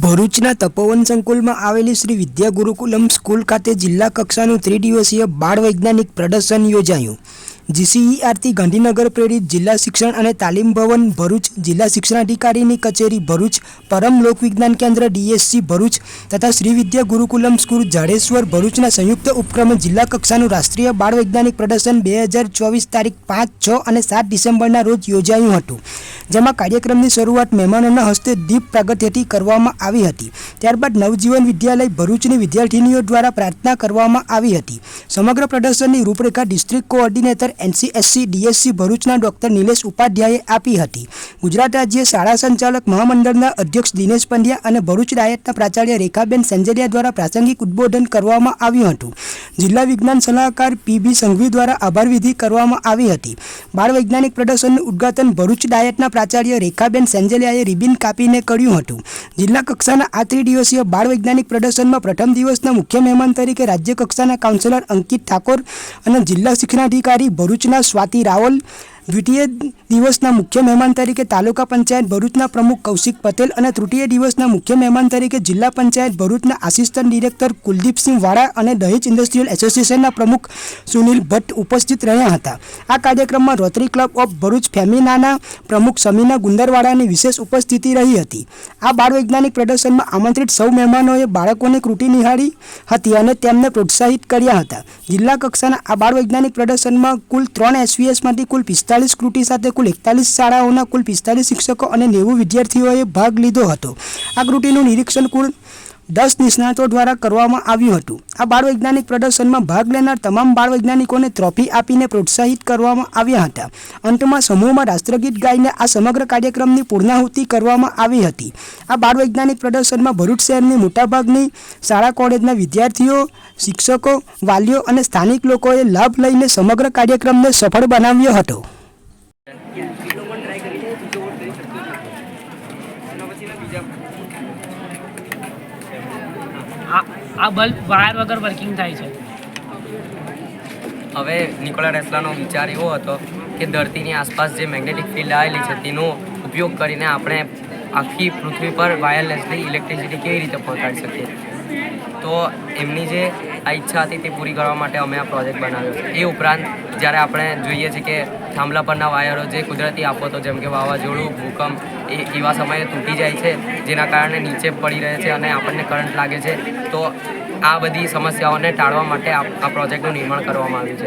ભરૂચના તપોવન સંકુલમાં આવેલી શ્રી વિદ્યા ગુરુકુલમ સ્કૂલ ખાતે જિલ્લા કક્ષાનું ત્રિદિવસીય બાળ વૈજ્ઞાનિક પ્રદર્શન યોજાયું. જીસીઈઆરથી ગાંધીનગર પ્રેરિત જિલ્લા શિક્ષણ અને તાલીમ ભવન ભરૂચ જિલ્લા શિક્ષણાધિકારીની કચેરી ભરૂચ, પરમ લોકવિજ્ઞાન કેન્દ્ર ડીએસસી ભરૂચ તથા શ્રી વિદ્યા ગુરુકુલમ સ્કૂલ જાડેશ્વર ભરૂચના સંયુક્ત ઉપક્રમે જિલ્લા કક્ષાનું રાષ્ટ્રીય બાળ વૈજ્ઞાનિક પ્રદર્શન બે હજાર ચોવીસ તારીખ પાંચ, છ અને સાત ડિસેમ્બરના રોજ યોજાયું હતું. જેમાં કાર્યક્રમની શરૂઆત મહેમાનોના હસ્તે દીપ પ્રાગટ્યથી કરવામાં આવી હતી. ત્યારબાદ નવજીવન વિદ્યાલય ભરૂચની વિદ્યાર્થીનીઓ દ્વારા પ્રાર્થના કરવામાં આવી હતી. સમગ્ર પ્રદર્શનની રૂપરેખા ડિસ્ટ્રિક્ટ કોઓર્ડિનેટર એનસીએસસી, ડીએસસી, ભરૂચના ડોક્ટર નિલેશ ઉપાધ્યાયે આપી હતી. ગુજરાત રાજ્ય શાળા સંચાલક મહામંડળના અધ્યક્ષ દિનેશ પંડ્યા અને ભરૂચ ડાયટના પ્રાચાર્ય રેખાબેન સંજરિયા દ્વારા પ્રાસંગિક ઉદ્બોધન કરવામાં આવ્યું હતું. જિલ્લા વિજ્ઞાન સલાહકાર પીબી સંઘવી દ્વારા આભારવિધિ કરવામાં આવી હતી. બાળ વૈજ્ઞાનિક પ્રદર્શનનું ઉદ્ઘાટન ભરૂચ ડાયટના પ્રાચાર્ય રેખાબેન સેન્જલિયાએ રિબિન કાપીને કર્યું હતું. જિલ્લા કક્ષાના આ ત્રિદિવસીય બાળ વૈજ્ઞાનિક પ્રદર્શનમાં પ્રથમ દિવસના મુખ્ય મહેમાન તરીકે રાજ્ય કક્ષાના કાઉન્સિલર અંકિત ઠાકોર અને જિલ્લા શિક્ષણાધિકારી ભરૂચના સ્વાતિ રાવલ દ્વિતીય દિવસના મુખ્ય મહેમાન તરીકે તાલુકા પંચાયત ભરૂચના પ્રમુખ કૌશિક પટેલ અને તૃતીય દિવસના મુખ્ય મહેમાન તરીકે જિલ્લા પંચાયત ભરૂચના આસિસ્ટન્ટ ડિરેક્ટર કુલદીપસિંહ વાળા અને દહેજ ઇન્ડસ્ટ્રીયલ એસોસિએશનના પ્રમુખ સુનિલ ભટ્ટ ઉપસ્થિત રહ્યા હતા. આ કાર્યક્રમમાં રોટરી ક્લબ ઓફ ભરૂચ ફેમિનાના પ્રમુખ સમીના ગુંદરવાડાની વિશેષ ઉપસ્થિતિ રહી હતી. આ બાળ વૈજ્ઞાનિક પ્રદર્શનમાં આમંત્રિત સૌ મહેમાનોએ બાળકોની કૃતિ નિહાળી હતી અને તેમને પ્રોત્સાહિત કર્યા હતા. જિલ્લા કક્ષાના આ બાળ વૈજ્ઞાનિક પ્રદર્શનમાં કુલ ત્રણ એસવીએસમાંથી કુલ પિસ્તાલીસ કૃતિ સાથે કુલ એકતાલીસ શાળાઓના કુલ પિસ્તાલીસ શિક્ષકો અને નેવું વિદ્યાર્થીઓએ ભાગ લીધો હતો. આ કૃતિનું નિરીક્ષણ કુલ દસ નિષ્ણાતો દ્વારા કરવામાં આવ્યું હતું. આ બાળ વૈજ્ઞાનિક પ્રદર્શનમાં ભાગ લેનાર તમામ બાળ વૈજ્ઞાનિકોને ટ્રોફી આપીને પ્રોત્સાહિત કરવામાં આવ્યા હતા. અંતમાં સમૂહમાં રાષ્ટ્રગીત ગાઈને આ સમગ્ર કાર્યક્રમની પૂર્ણાહુતિ કરવામાં આવી હતી. આ બાળ વૈજ્ઞાનિક પ્રદર્શનમાં ભરૂચ શહેરની મોટાભાગની શાળા કોલેજના વિદ્યાર્થીઓ, શિક્ષકો, વાલીઓ અને સ્થાનિક લોકોએ લાભ લઈને સમગ્ર કાર્યક્રમને સફળ બનાવ્યો હતો. આ બલ્બ વાયર વગર વર્કિંગ થાય છે. હવે નિકોલા ટેસ્લાનો વિચાર એવો હતો કે ધરતીની આસપાસ જે મેગ્નેટિક ફિલ્ડ આવેલી છે તેનો ઉપયોગ કરીને આપણે આખી પૃથ્વી પર વાયરલેસલી ઇલેક્ટ્રિસિટી કેવી રીતે પહોંચાડી શકીએ? તો એમની જે આ ઈચ્છા હતી તે પૂરી કરવા માટે અમે આ પ્રોજેક્ટ બનાવ્યો એ ઉપરાંત જ્યારે આપણે જોઈએ છીએ કે થાંભલા પરના વાયરો જે કુદરતી આફતો જેમ કે વાવાઝોડું, ભૂકંપ એ એવા સમયે તૂટી જાય છે, જેના કારણે નીચે પડી રહે છે અને આપણને કરંટ લાગે છે, તો આ બધી સમસ્યાઓને ટાળવા માટે આ પ્રોજેક્ટનું નિર્માણ કરવામાં આવ્યું છે.